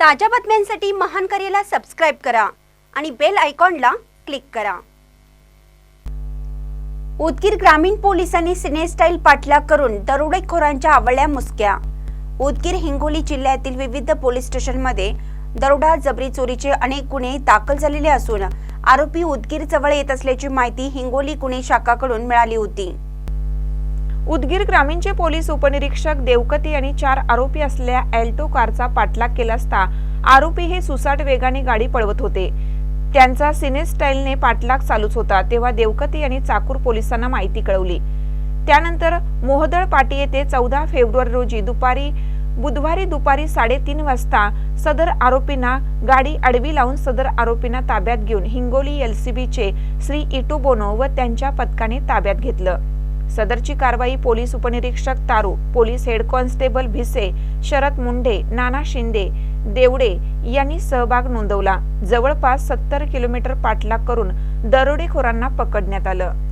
ताज्या बातम्यांसाठी महान करेला सबस्क्राईब करा आणि बेल आयकॉनला क्लिक करा. उदगीर ग्रामीण पोलिसांनी सिनेस्टाईल पाठलाग करून दरोडेखोरांच्या आवळल्या मुसक्या. उदगीर हिंगोली जिल्ह्यातील विविध पोलीस स्टेशनमध्ये दरोडा जबरी चोरीचे अनेक गुन्हे दाखल झालेले असून आरोपी उदगीर जवळ येत असल्याची माहिती हिंगोली गुन्हे शाखाकडून मिळाली होती. उदगीर ग्रामीणचे पोलीस उपनिरीक्षक देवकती आणि चार आरोपी असलेल्या एल्टो कारचा पाठलाग केला असता आरोपी हे सुसाट वेगाने गाडी पळवत होते. त्यांचा सिने स्टाईलने पाठलाग चालूच होता तेव्हा देवकती यांनी चाकूर पोलिसांना माहिती कळवली. त्यानंतर मोहदळ पाटी येथे चौदा फेब्रुवारी रोजी दुपारी बुधवारी दुपारी साडेतीन वाजता सदर आरोपींना गाडी आडवी लावून सदर आरोपींना ताब्यात घेऊन हिंगोली एलसीबीचे श्री इटू बोनो व त्यांच्या पथकाने ताब्यात घेतलं. सदरची कारवाई पोलीस उपनिरीक्षक Taru police head constable Bhise Sharad Munde Nana Shinde Devde यांनी सहभाग नोंदवला. जवळपास सत्तर किलोमीटर पाठलाग करून दरोडेखोरांना पकडण्यात आलं.